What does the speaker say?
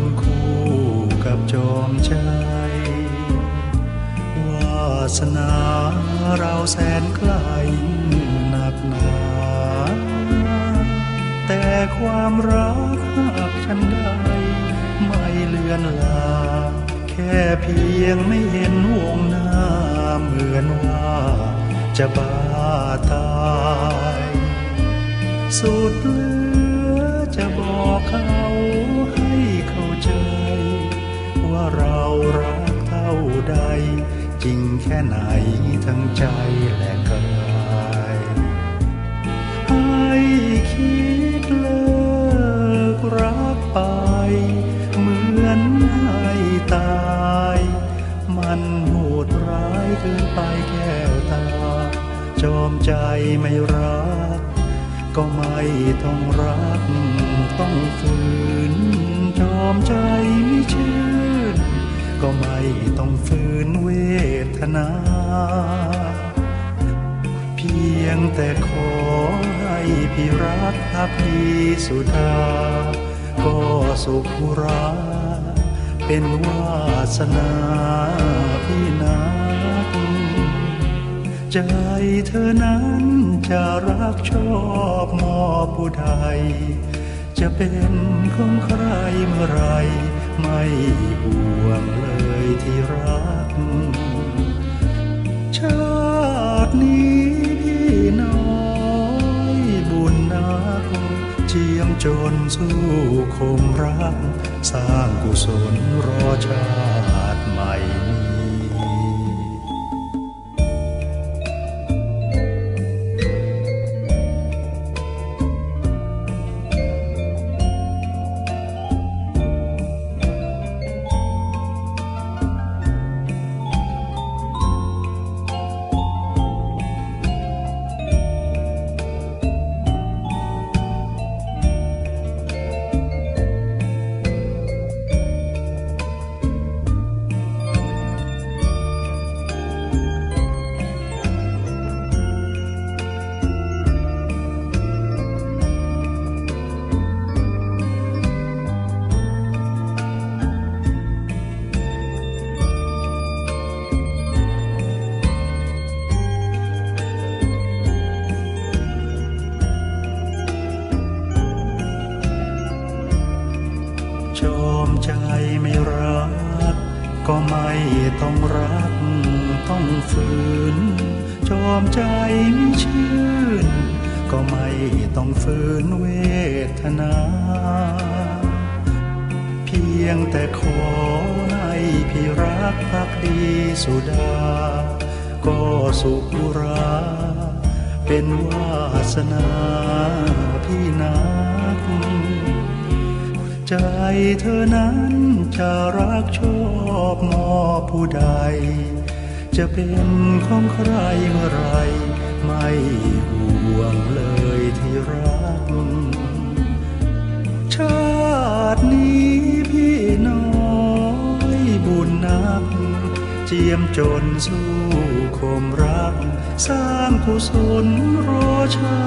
วนคู่กับจอมใจ วาสนาเราแสนไกลหนักหนา แต่ความรักหากฉันได้ ไม่เลือนลา แค่เพียงไม่เห็นวงหน้าเหมือนว่าจะบ้าตาย สุดเหลือจะบอกให้ ไหนทั้งใจและกายให้คิดเลิกรักไป เหมือนให้ตาย มันโหดร้ายเกินไปแก้วตา จอมใจไม่รัก ก็ไม่ต้องรัก ต้องฝืน จอมใจไม่เชื่น นา เพียงแต่ขอให้พี่รักพักดีสุดา ก็สุขรา เป็นวาสนาพี่นักใจเธอนั้นจะรักชอบมอบผู้ใด จะเป็นของใครเมื่อไรไม่ห่วงเลย เจียมจนสู้คมรัก สร้างกุศลรอชาติใหม่ มใจไม่รัก ก็ไม่ต้องรัก ต้องฝืนชอมใจไม่ชื่น ก็ไม่ต้องฝืนเวทนา เพียงแต่ขอให้พี่รักพักดีสุดา ก็สุขุรา เป็นวาสนาพี่นัก ใจเธอนั้นจะรักชอบมอบผู้ใด จะเป็นของใครเมื่อไร ไม่ห่วงเลยที่รัก ชาตินี้พี่น้อยบุญนัก เจียมจนสู้คมรัก สร้างกุศลรอชา